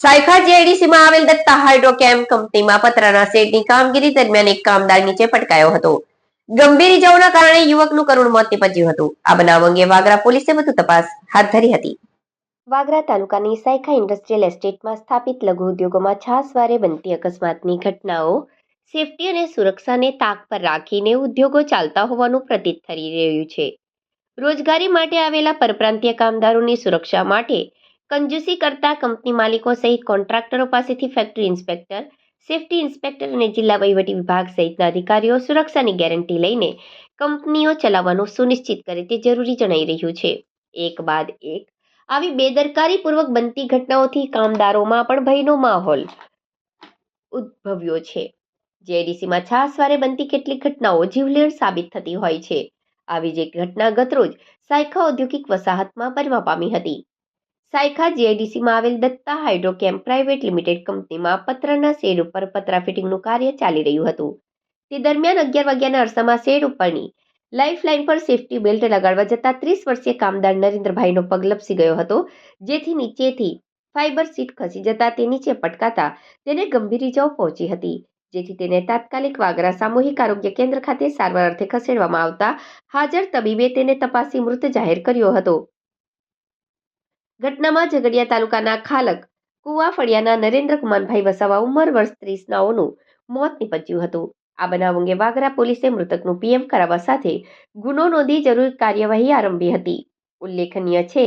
સાયખા જેડીસીમાં આવેલ દત્તા હાઇડ્રોકેમ કંપનીમાં પતરાના શેડની કામગીરી દરમિયાન એક કામદાર નીચે પટકાયો હતો. ગંભીર ઇજાઓના કારણે યુવકનું કરુણ મોત નીપજ્યું હતું. આ બનાવ અંગે વાગરા પોલીસે વધુ તપાસ હાથ ધરી હતી. વાગરા તાલુકાની સાયખા ઇન્ડસ્ટ્રીયલ એસ્ટેટમાં સ્થાપિત લઘુ ઉદ્યોગોમાં છાસવારે બનતી અકસ્માતની ઘટનાઓ સેફટી અને સુરક્ષાને તાક પર રાખીને ઉદ્યોગો ચાલતા હોવાનું પ્રતીત થઈ રહ્યું છે. રોજગારી માટે આવેલા પરપ્રાંતીય કામદારોની સુરક્ષા માટે કંજૂસી કરતા કંપની માલિકો સહિત કોન્ટ્રાક્ટરો પાસેથી ફેક્ટરી ઇન્સ્પેક્ટર, સેફટી ઇન્સ્પેક્ટર અને જિલ્લા વહીવટી વિભાગ સહિતના અધિકારીઓ સુરક્ષાની ગેરંટી લઈને કંપનીઓ ચલાવવાનું સુનિશ્ચિત કરે તે જરૂરી જણાઈ રહ્યું છે. એક બાદ એક, આવી બેદરકારીપૂર્વક બનતી ઘટનાઓથી કામદારોમાં પણ ભયનો માહોલ ઉદ્ભવ્યો છે. જેડીસીમાં છાસવારે બનતી કેટલીક ઘટનાઓ જીવલેણ સાબિત થતી હોય છે. આવી જ એક ઘટના ગતરોજ સાયખા ઔદ્યોગિક વસાહતમાં બનવા પામી હતી. સાયખા જીઆઈડીસીમાં આવેલ દત્તા હાઇડ્રોકેમ પ્રાઇવેટ લિમિટેડ કંપનીમાં પતરાના શેડ ઉપર પતરા ફિટિંગનું કાર્ય ચાલી રહ્યું હતું. તે દરમિયાન અગિયાર વાગ્યાના અરસામાં શેડ ઉપરની લાઇફલાઇન પર સેફટી બેલ્ટ લગાડવા જતા ત્રીસ વર્ષીય કામદાર નરેન્દ્રભાઈનો પગ લપસી ગયો હતો, જેથી નીચેથી ફાઇબર સીટ ખસી જતા તે નીચે પટકાતા તેને ગંભીર ઇજાઓ પહોંચી હતી, જેથી તેને તાત્કાલિક વાગરા સામૂહિક આરોગ્ય કેન્દ્ર ખાતે સારવાર અર્થે ખસેડવામાં આવતા હાજર તબીબે તેને તપાસી મૃત જાહેર કર્યો હતો. ઘટનામાં ઝઘડિયા તાલુકાના ખાલક, કુવા ફળિયાના નરેન્દ્ર કુમારભાઈ વસાવા ઉંમર વર્ષ ત્રીસનાઓનું મોત નીપજ્યું હતું. આ બનાવ અંગે વાગરા પોલીસે મૃતકનું પીએમ કરાવવા સાથે ગુનો નોંધી જરૂરી કાર્યવાહી આરંભી હતી. ઉલ્લેખનીય છે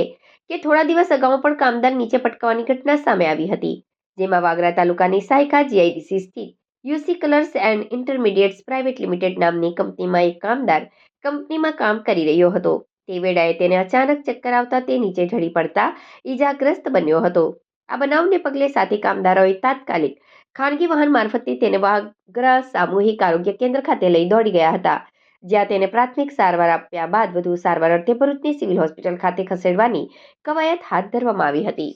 કે થોડા દિવસ અગાઉ પણ કામદાર નીચે પટકાવવાની ઘટના સામે આવી હતી, જેમાં વાગરા તાલુકાની સાયકા જીઆઈડીસી સ્થિત UC colours and intermediates private limited નામની કંપનીમાં એક કામદાર કંપનીમાં કામ કરી રહ્યો હતો. તે વેળાએ તેને અચાનક ચક્કર આવતા તે નીચે ઢળી પડતા ઈજાગ્રસ્ત બન્યો હતો. આ બનાવને પગલે સાથી કામદારોએ તાત્કાલિક ખાનગી વાહન મારફતે તેને વાગરા સામૂહિક આરોગ્ય કેન્દ્ર ખાતે લઈ દોડી ગયા હતા, જ્યાં તેને પ્રાથમિક સારવાર આપ્યા બાદ વધુ સારવાર અર્થે ભરૂચની સિવિલ હોસ્પિટલ ખાતે ખસેડવાની કવાયત હાથ ધરવામાં આવી હતી.